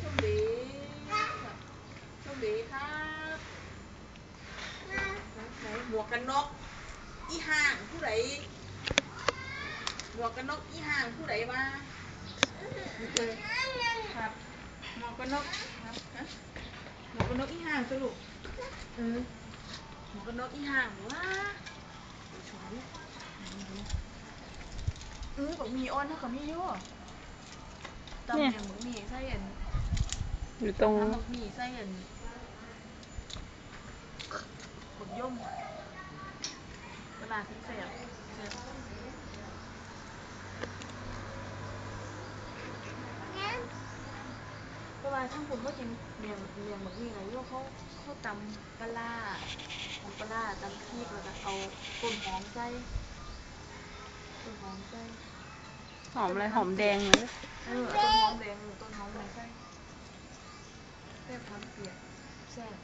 โชคดีโชคดีครับไหนหมวกกันน็อกอีห่างผู้ใดหมวกกันน็อกอีห่างผู้ใดมาครับหมวกกันน็อกหมวกกันน็อกอีห่างสรุปเออหมวกกันน็อกอีห่างว้าเออบอกมีอ้อนเท่ากับมีเยอะ ตำเนี่แหยน่งบอกมีใส่อันอยู่ตรง น้ำบอกมีใส่อันบักย่อมเวลาที่เสียบเสียบเพราะว่าทั้งคุณเขากินเมียงเมียงแบบนี้ไงว่าเขาเขาตำปลาร้าตำปลาร้าตำพริกแล้วก็เอาต้นหอมใส่ต้นหอมใส่ หอมอะไรหอมแดงเลยเออต้นหอมแดงเออต้นหอมแดงใช่แซ่บทำเปียกแซ่บ